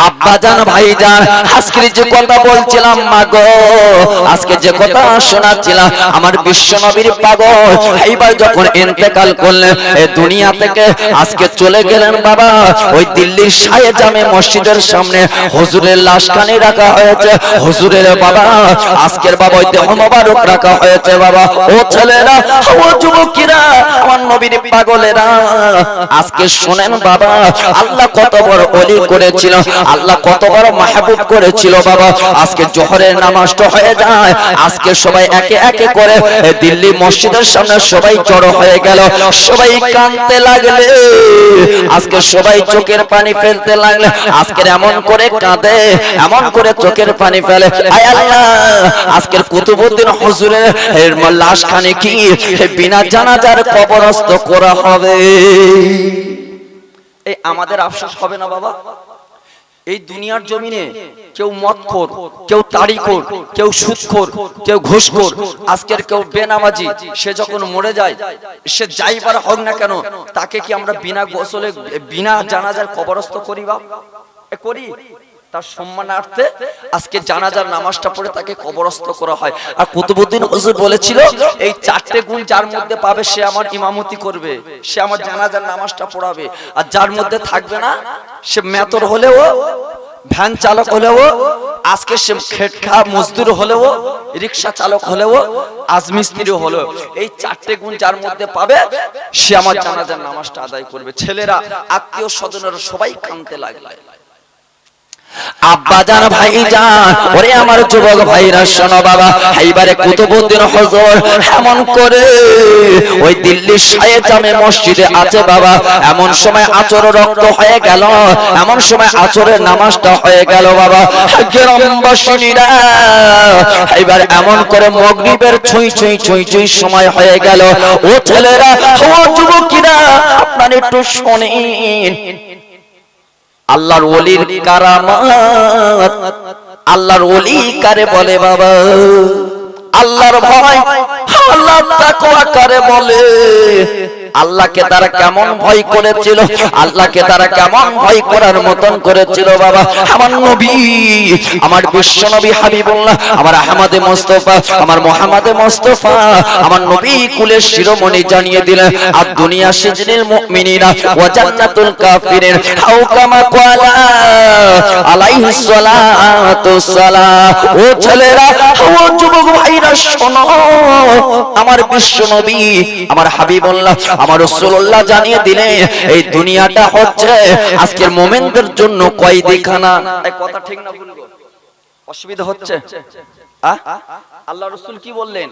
আব্বাজান ভাইজান আজকে যে কথা বলছিলাম মা গো আজকে যে কথা শোনাচ্ছিলাম আমার বিশ্ব নবীর পাগল এইবার যখন ইন্তেকাল করলেন এই দুনিয়া থেকে আজকে চলে গেলেন বাবা ওই দিল্লির শাহে জামে মসজিদের সামনে হুজুরের লাশখানি রাখা হয়েছে হুজুরের বাবা আজকের বাবা ওই দেহ মোবারক রাখা হয়েছে বাবা ও ছেলেরা ও যুবকেরা আমার নবীর পাগলেরা আজকে শুনেন বাবা আল্লাহ কত বড় অলি করেছিল আল্লাহ কত বড় মাহবুব করেছিল বাবা? আজকে জোহরের নামাজটা হয়ে যায়। আজকে সবাই একে একে করে দিল্লি মসজিদের সামনে সবাই জড়ো হয়ে গেল। সবাই কাঁদতে লাগলে আজকে সবাই চোখের পানি ফেলতে লাগলে। আজকের এমন করে কাঁদে এমন করে চোখের পানি ফেলে। আয় আল্লাহ আজকের কুতুবুদ্দিন হুজুরের এর লাশ খানে কি? বিনা জানাজার কবরস্থ করা হবে। এই আমাদের আফসোস হবে না বাবা? এই দুনিয়ার জমিনে কেউ মদখোর কেউ তাড়িখোর কেউ সুদখোর কেউ ঘুষখোর। আজকের কেউ বেনামাজি সে যখন মরে যায় সে যাইবার হোক না কেন? তাকে কি আমরা বিনা গোসলে বিনা জানাজার কবরস্থ করি বা করি। তার সম্মানার্থে আজকে জানাজার নামাজটা পড়ে তাকে কবরস্থ করা হয়। আর কুতুবুদ্দিন হুজুর বলেছিল, এই চারটে গুণ যার মধ্যে পাবে সে আমার ইমামতি করবে, সে আমার জানাজার নামাজটা পড়াবে। আর যার মধ্যে থাকবে না, সে মেতর হলেও, ভ্যান চালক হলেও, আজকে সে খেটখা মজদুর হলেও, রিক্সা চালক হলেও, আজমিস্ত্রি হলেও, এই চারটে গুণ যার মধ্যে পাবে, সে আমার জানাজার নামাজটা আদায় করবে। ছেলেরা, আত্মীয় স্বজনেরা সবাই কানতে লাগবে আব্বাজান ভাইজান ওরে আমার যুবক ভাইরা শোনো বাবা, এইবারে কুতুবুদ্দিন হজর এমন করে, ওই দিল্লি শায়ে জামে মসজিদে আছে বাবা, এমন সময় আচর রক্ত হয়ে গেল, এমন সময় আচরের নামাজটা হয়ে গেল বাবা, গ্রামবাসীরা, এইবার এমন করে মগরিবের ছুঁই ছুঁই ছুঁই ছুঁই সময় হয়ে গেল, ও ছেলেরা, ও যুবকিরা, আপনারা একটু শোনেন। আল্লাহর ওলির কারামাত আল্লাহর ওলি কারে বলে বাবা? আল্লাহর ভয় আল্লাহ তাকওয়া কারে বলে। আল্লাহকে তারা কেমন ভয় করেছিল? আল্লাহকে তারা কেমন ভয় করার মতন করেছিল বাবা? আমার নবী, আমার বিশ্ব নবী হাবিবুল্লাহ, আমার আহমদে মোস্তফা, আমার মোহাম্মদে মোস্তফা, আমার নবী কুলের শিরোমণি জানিয়ে দিলেন, আর দুনিয়া সিজনিল মুমিনিনা ওয়া জান্নাতুল কাফিরিন, হাউ কামা দুনিয়াটা হচ্ছে আজকের মোমেনদের জন্য কয়দিখানা। কথা ঠিক না গো? অসুবিধা হচ্ছে? আল্লাহ রসুল কি বললেন?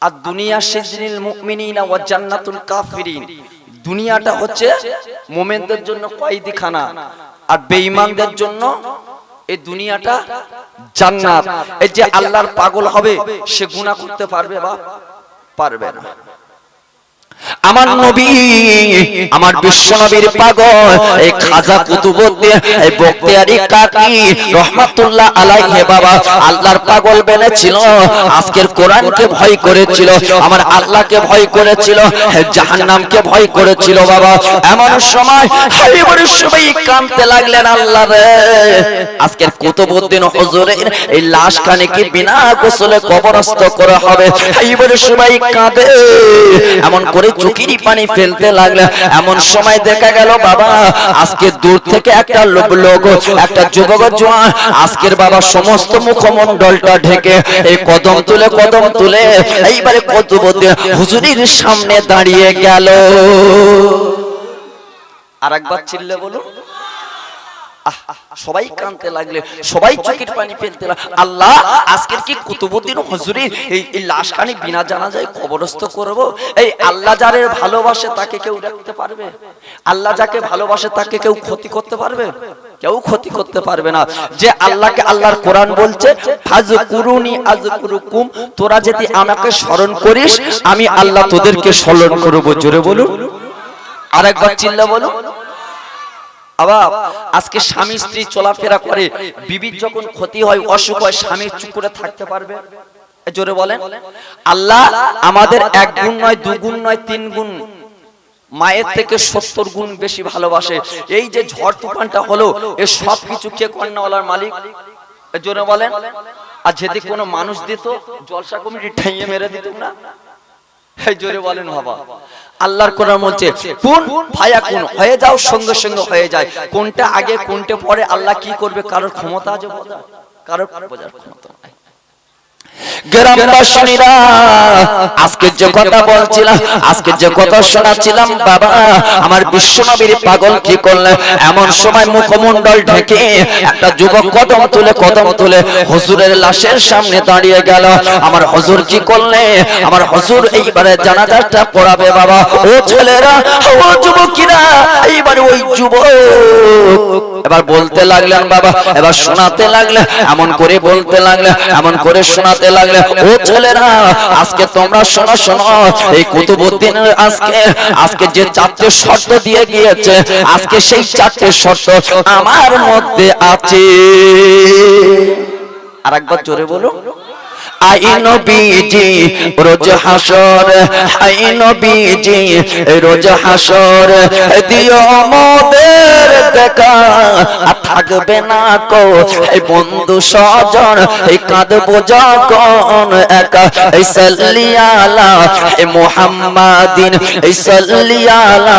আর দুনিয়া দুনিয়াটা হচ্ছে মোমেনদের জন্য কয়দিখানা? আর বেঈমানদের জন্য এই দুনিয়াটা জান্নাত। এই যে আল্লাহর পাগল হবে, সে গুনাহ করতে পারবে বা পারবে না। আমার নবী আমার বিশ্ব নবীর পাগল এই খাজা কুতুবুদ্দিন এই বখতিয়ারি কাকি রহমাতুল্লাহ আলাইহি বাবা আল্লাহর পাগল বেনেছিল আজকের কোরআনকে ভয় করেছিল আমার আল্লাহকে ভয় করেছিল জাহান্নামকে ভয় করেছিল বাবা এমন সময় সবাই কাঁদতে লাগলেন আল্লাহ রে আজকের কুতুবুদ্দিন হুজুরের এই লাশ লাশখানে কি বিনা গোসলে কবরস্থ করা হবে। সবাই কাঁদে। এমন করে চুকিরি পানি ফেলতে লাগল এমন সময় দেখা গেল বাবা আজকে দূর থেকে একটা লোক লোক একটা যুবক জোয়ান আজকের বাবা সমস্ত মুখমণ্ডলটা ঢেকে এই কদম তুলে কদম তুলে এইবারে কত হুজুরির সামনে দাঁড়িয়ে গেল। আর একবার চিল্লে বলুন। আহ, সবাই কানতে লাগলে সবাই চোখের পানি ফেলতে লাগল। আল্লাহ আজকের কি কুতুবুদ্দিন হুজুরির এই এই লাশখানি বিনা জানা যায় কবরস্থ করব? এই আল্লাহ যারে ভালোবাসে তাকে কেউ রাখতে পারবে। আল্লাহ যাকে ভালোবাসে তাকে কেউ ক্ষতি করতে পারবে। কেউ ক্ষতি করতে পারবে না। যে আল্লাহকে আল্লাহর কোরআন বলছে ফাজকুরুনি আজকুরুকুম তোরা যদি আমাকে স্মরণ করিস আমি আল্লাহ তোদেরকে স্মরণ করব। জোরে বলুন। আরেকবার চিল্লা বলুন আবার আজকে স্বামী স্ত্রী চলাফেরা করে, বিবির যখন ক্ষতি হয়, অসুখ হয়, স্বামী চুপ করে থাকতে পারবে? জোরে বলেন। আল্লাহ আমাদের এক গুণ নয়, দু গুণ নয়, তিন গুণ। মায়ের থেকে সত্তর গুণ বেশি ভালোবাসে। এই যে ঝড় তুফানটা হলো, এ সব কিছু কে কন্যাওয়ালার মালিক? জোরে বলেন। আর যদি কোনো মানুষ দিত, জলসা কমিটি ঠেঙে মেরে দিত না? জোরে বলেন বাবা। আল্লাহর কোরআন বলছে কোন ভায়া কোন হয়ে যাও সঙ্গে সঙ্গে হয়ে যায়। কোনটা আগে কোনটা পরে আল্লাহ কি করবে কারোর ক্ষমতা আছে কারোর বোঝার ক্ষমতা আমার কি করলে? আমার হুজুর কি করলে? আমার হুজুর এইবারে জানাজাটা পড়াবে, বাবা। ও ছেলেরা যুবকিরা, এইবারে ওই যুবক। এবার বলতে লাগলেন, বাবা, এবার শোনাতে লাগলে, এমন করে বলতে লাগলে, এমন করে শোনাতে লাগলে, ও ছেলেরা, আজকে তোমরা শোনো শোনো, এই কুতুবুদ্দিন আজকে আজকে যে চারটে শর্ত দিয়ে গিয়েছে, আজকে সেই চারটে শর্ত আমার মধ্যে আছে। আর একবার জোরে বলুন। আই নবীজি, রোজ হাসর আই নবীজি, রোজ হাসর, দিও দেখা। থাকবে না কো, এই বন্ধু সজন এই কাঁদবো যখন একা। এই সাল্লিয়ালা এই মোহাম্মাদিন, এই সাল্লিয়ালা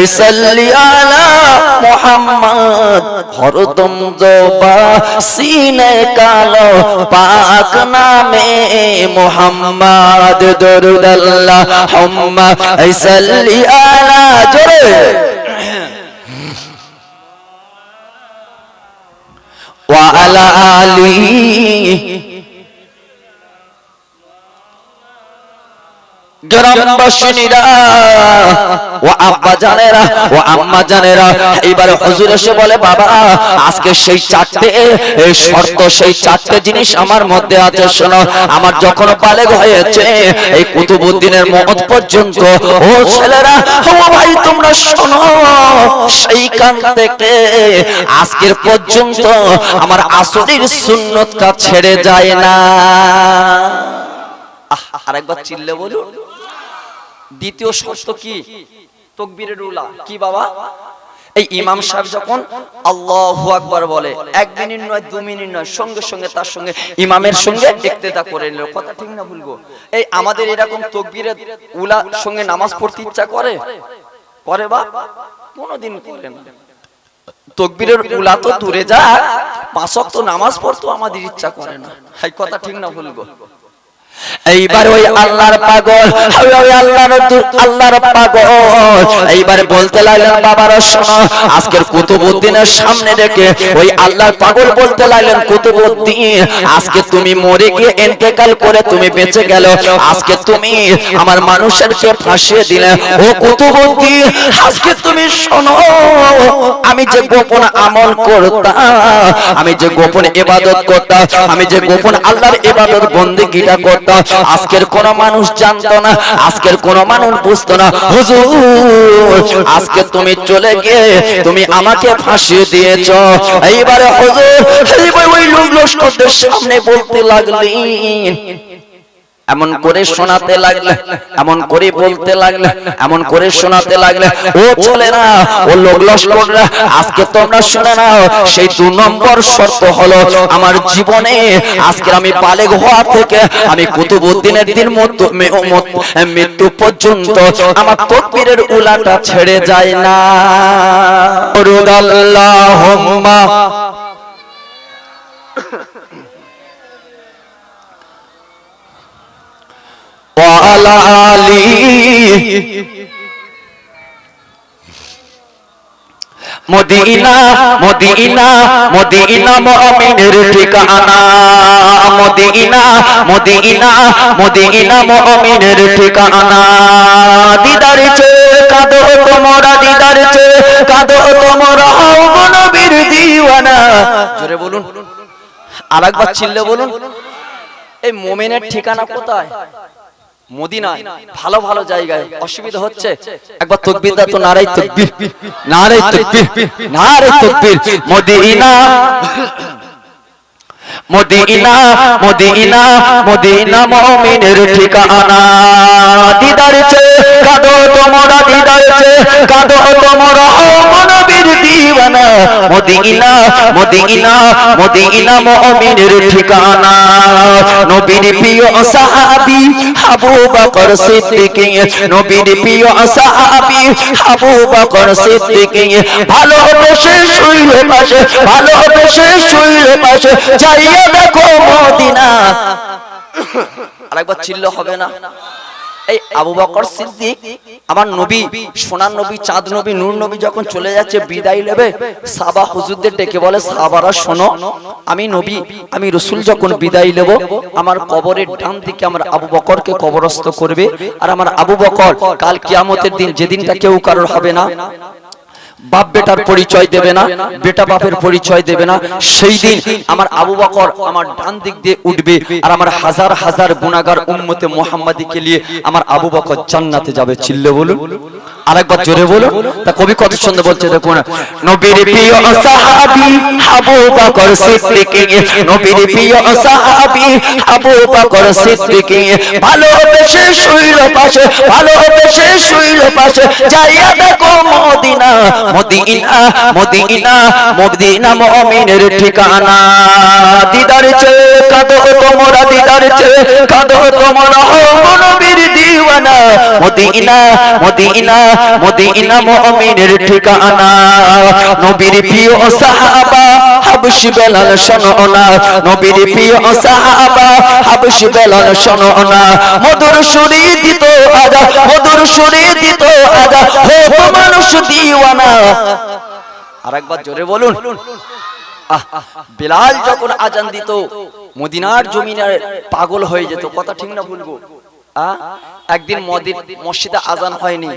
এই সাল্লিয়ালা মোহাম্মদ। হরদম জবা, সিনে কালো পাক নামে মোহাম্মদ দরুদ আল্লাহ হুম্মা সাল্লি আলা জোরে। ওয়া আলা আলী জিনিস আমার মধ্যে আছে, শোনো, আমার যখন বালেগ হয়েছে, এই কুতুবুদ্দিনের মত পর্যন্ত, ও ছেলেরা, ও ভাই, তোমরা শোনো, সেইখান থেকে আজকের পর্যন্ত আমার আসরের সুন্নতটা ছেড়ে যায় না। আরেকবার চিল্লে বলুন। দ্বিতীয় শর্ত কি? তকবীরের উলা কি বাবা? এই ইমাম সাহেব যখন আল্লাহু আকবার বলে এক মিনিট নয় দু মিনিট নয় সঙ্গে সঙ্গে তার সঙ্গে ইমামের সঙ্গে ইক্তেদা করে নিল। কথা ঠিক না ভুলবো এই আমাদের এরকম তকবীরের উলা সঙ্গে নামাজ পড়তে ইচ্ছা করে? করে? বা কোনোদিন করে না। তকবীরের উলা তো দূরে যা পাঁচ ওয়াক্ত নামাজ পড়তো আমাদের ইচ্ছা করে না। এই কথা ঠিক না ভুলবো এইবার ওই আল্লাহর পাগল ওই আল্লাহর আল্লাহর পাগল। এইবার বলতে লাগলেন বাবারা শোনো আজকের কুতুবউদ্দিনের সামনে রেখে ওই আল্লাহর পাগল বলতে লাগলেন কুতুবউদ্দিন আজকে তুমি মরে গিয়ে ইন্তেকাল করে তুমি বেঁচে গেল। আজকে তুমি আমার মানুষেরকে ফাঁসিয়ে দিলে। ও কুতুবউদ্দিন আজকে তুমি শোনো আমি যে গোপন আমল করতাম আমি যে গোপন ইবাদত করতাম আমি যে গোপন আল্লাহর ইবাদত বন্দেগীটা করতাম আজকের কোন মানুষ জানতো না, আজকের কোন মানুষ বুঝতো না। হুজুর, আজকে তুমি চলে গিয়ে তুমি আমাকে ফাঁসিয়ে দিয়েছ। এইবারে হুজুর ওই লোক লস্করদের সামনে বলতে লাগলেন এমন করে শোনাতে লাগলে এমন করে বলতে লাগলে এমন করে শোনাতে লাগলে ও চলে না ও লোক লস্কররা আজকে তোমরা শুনে নাও সেই দু নম্বর শর্ত হলো আমার জীবনে আজকে আমি বালেগ হওয়া থেকে আমি কুতুবউদ্দিনের দিন মৃত্যু পর্যন্ত আমার তকবীরের উলাটা ছেড়ে যায় না। আল্লাহুম্মা وعلى آله মদিনা মদিনা মদিনা মুমিনের ঠিকানা মদিনা মদিনা মদিনা মুমিনের ঠিকানা দিদার চে কাদো তোমরা দিদার চে কাদো তোমরা হও নবীর দিওয়ানা জোরে বলুন আরেকবার চিল্লে বলুন এই মোমেনের ঠিকানা কোথায় মদিনায় ভালো ভালো জায়গায় অসুবিধা হচ্ছে। একবার তকবীর তো নারাই তকবির। নারাই তকবির। নারাই তকবির। মদিনা। মদিনা মদিনা মদিনা মুমিনের ঠিকানা। দিদার চেয়ে কাঁদো তোমরা দিদার চেয়ে কাঁদো তোমরা মদিনা মদিনা মদিনা ঠিকানা। নবীর প্রিয় আবু বকর সিদ্দিক, নবীর প্রিয় আবু বকর সিদ্দিক। ভালোবেসে শুইলে পাশে ভালোবেসে শুইলে পাশে, যাইয়া দেখো মদিনা। আরেকবার চিল্ল হবে না। এই আবু বকর সিদ্দিক, আমার নবী, সোনার নবী, চাঁদ নবী, নূর নবী যখন চলে যাচ্ছে, বিদায় নেবে সাবা হুজুরদের ডেকে বলে সাবারা শোনো, আমি নবী, আমি রসুল যখন বিদায় নেব, আমার কবরের ডান দিকে আমার আবু বকরকে কবরস্থ করবে, আর আমার আবু বকর কাল কিয়ামতের দিন যেদিনটা কেউ কারোর হবে না বাপ বেটার পরিচয় দেবে না, বেটা বাপের পরিচয় দেবে না। সেই দিন আমার আবু বকর আমার ডান দিক দিয়ে উঠবে আর আমার হাজার হাজার গুণাগার উম্মতে মোহাম্মদীকে নিয়ে আমার আবু বকর জান্নাতে যাবে। চিল্লে বলুন, আরেকবার জোরে বলুন। তা কবি কত সুন্দর বলছে, দেখুন। নবীর প্রিয় সাহাবী আবু বকর সিদ্দিক, নবীর প্রিয় সাহাবী আবু বকর সিদ্দিক। ভালোবেসে শুইল পাশে ভালোবেসে শুইল পাশে, যাইয়া দেখো মদিনা মদিনা মদিনা মদিনা মুমিনের ঠিকানা। দিদার চে, কাদো তোমরা, দিদার চে, কাদো তোমরা নবীর দিওয়ানা। মদিনা মদিনা মদিনা মুমিনের ঠিকানা। নবীর প্রিয় সাহাবা, হাবশি বেলাল শোনো নবীর প্রিয় সাহাবা, হাবশি বেলাল মধুর সুরে দিত আজা, মধুর সুরে দিত আজা হো মানুষ দিওয়ানা। আরেকবার জোরে বলুন। বেলাল যখন আজান দিত, মদিনার জমিনের পাগল হয়ে যেত। কথা ঠিক না বলব একদিন মদিন মসজিদে আজান হয়নি।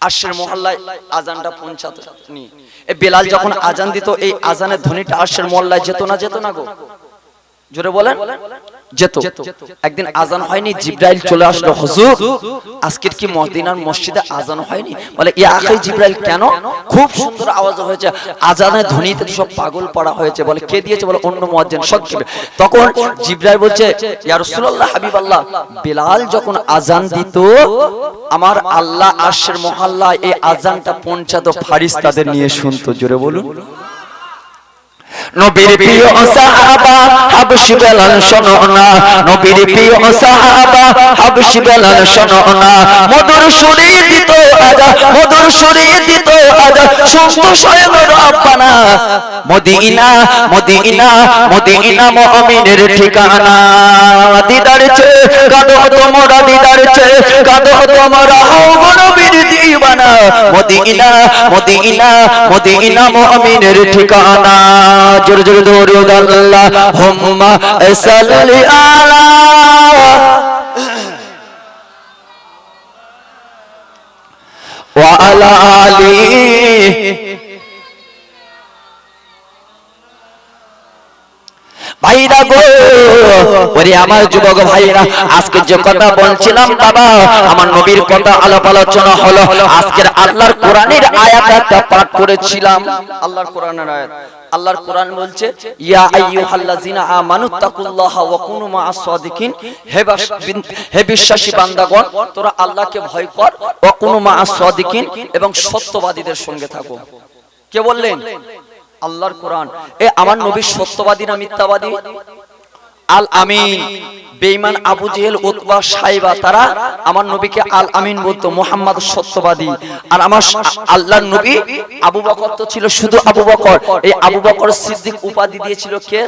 আশের মহল্লায় আজানটা পৌঁছাতনি। এই বেলাল যখন আজান দিত, এই আজানের ধ্বনিটা আশের মহল্লায় যেত না যেত না গো? জোরে বলেন যেত। একদিন আজান হয়নি জিব্রাইল চলে আসলো হুজুর আজকের কি মদিনার মসজিদে আজান হয়নি? বলে ইয়া আখাই জিব্রাইল কেন? খুব সুন্দর আওয়াজ হয়েছে। আজানের ধ্বনিতে সব পাগল পড়া হয়েছে। বলে কে দিয়েছে? বলে অন্য মুয়াজ্জিন সব দিবে। তখন জিব্রাইল বলছে ইয়া রাসূলুল্লাহ হাবিবাল্লাহ বেলাল যখন আজান দিত আমার আল্লাহ আশের মহল্লায় এই আজানটা পৌঁছাতো ফারিস্তাদের নিয়ে শুনতো। জোরে বলুন। নবীর প্রিয় সাহাবা হাবশি বেলাল শোনো না। নবীর প্রিয় সাহাবা হাবশি বেলাল শোনো না। মধুর সুরে দিত আজা মধুর সুরে দিত আজা। সুস্থ স্বয়ং রব্বানা। মদিনা মদিনা মদিনা মুমিনের ঠিকানা। দিদার চে কাদো তোমরা দিদার চে কাদো তোমরা হও নবীর দিবানা। মদিনা মদিনা মদিনা মুমিনের ঠিকানা। জোরে জোরে দৌড় আল্লাহ হুম্মা সাল্লি আলা। ওয়া আলা ভাইরা গো, ওরে আমার যুবক ভাইরা আজকে যে কথা বলছিলাম বাবা, আমার নবীর কথা আলাপ আলোচনা হলো। আজকের আল্লাহর কোরআনের আয়াত একটা পাঠ করেছিলাম। আল্লাহর কোরআনের আয়াত। আল্লাহর কোরআন বলছে, ইয়া আইয়ুহাল্লাযিনা আমানুত্তাকুল্লাহা ওয়া কুনু মা'আস সাদিকিন। হে হে বিশ্বাসী বান্দাগণ, তোরা আল্লাহকে ভয় কর ওয়া কুনু মা'আস সাদিকিন এবং সত্যবাদীদের সঙ্গে থাকো। কে বললেন? আল্লাহর কোরআন। এ আমার নবী সত্যবাদী না মিথ্যাবাদী? আল আমিন। বেঈমান আবু জেহেল, উতবা, সাইবা, তারা আমার নবীকে আল আমিন বলতো, মোহাম্মদ সত্যবাদী। আর আমার আল্লাহর নবী আবু বকর তো ছিল শুধু আবু বকর। এই আবু বকর সিদ্দিক উপাধি দিয়েছিল কে?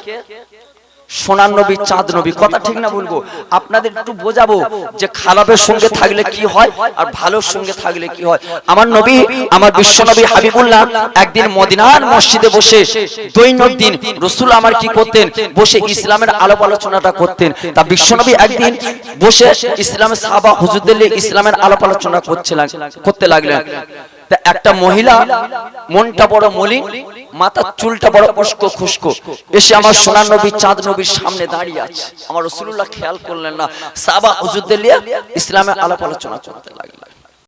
সোনার নবী, চাঁদ নবী, কথা ঠিক না বলব আপনাদের একটু বোঝাবো যে খারাপের সঙ্গে থাকলে কি হয় আর ভালোর সঙ্গে থাকলে কি হয়। আমার নবী, আমার বিশ্ব নবী হাবিবুল্লাহ একদিন মদিনার মসজিদে বসে দৈনন্দিন রসুল আমার কি করতেন? বসে ইসলামের আলাপ আলোচনাটা করতেন। তা বিশ্ব নবী একদিন বসে ইসলামের সাহাবা হুজুরদের ইসলামের আলাপ আলোচনা করছে লাগ- করতে লাগলেন। একটা মহিলা, মনটা বড় মলিন, মাথার চুলটা বড় উস্কো খুস্কো এসে আমার সোনার নবী, চাঁদ নবীর সামনে দাঁড়িয়ে আছে। আমার রসুল্লাহ খেয়াল করলেন না। সাবা হুজুরদের ইসলামে আলাপ আলোচনা চলতে লাগলেন।